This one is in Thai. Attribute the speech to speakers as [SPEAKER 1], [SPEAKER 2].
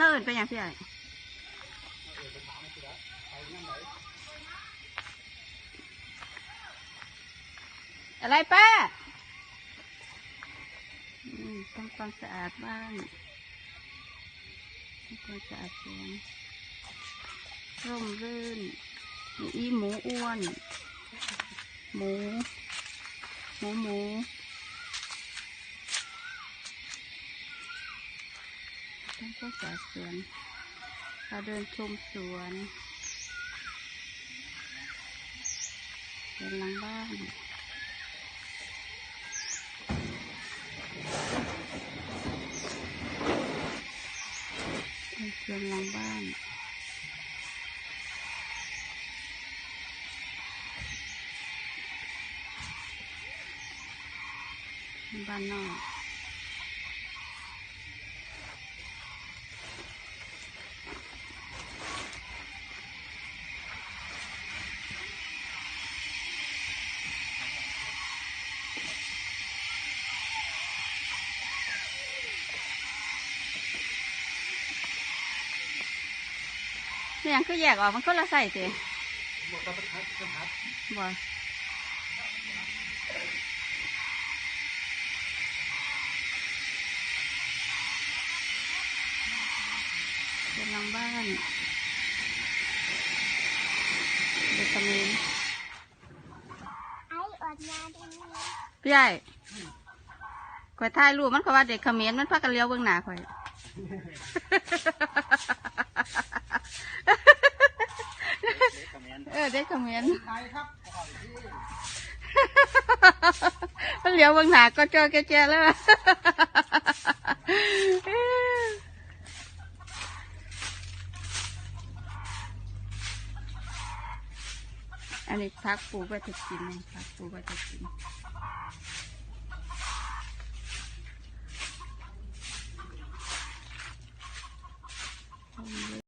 [SPEAKER 1] แล้วเอินไปยังพี่ใหญ่อะไรป้าต้องความสะอาดบ้านทำความสะอาดสวนร่มรื่นมีอีหมูอ้วน หมู หมูหมู ต้องก็สาสวนเราเดินชมสวนเดินหลังบ้านเดินสวนลังบ้านบ้านนอก เนี่ยงคือแยกออกมันก็ละใส่สิบ่เป็นหลังบ้านเด็กเมน
[SPEAKER 2] ไอ้อดยาตรงนี้
[SPEAKER 1] พี่ใหญ่ข่อยถ่ายรูปมันก็ว่าเด็กเขมรมันพากันเลี้ยวเบื้องหน้าข่อย เออเด็กเขมร
[SPEAKER 3] ใครครับ
[SPEAKER 1] มันเหลียวบื้องหนาก็เจอแกๆแล้วอันนี้พักปูกไว้จะกินนะพักปูกไว้จะกิน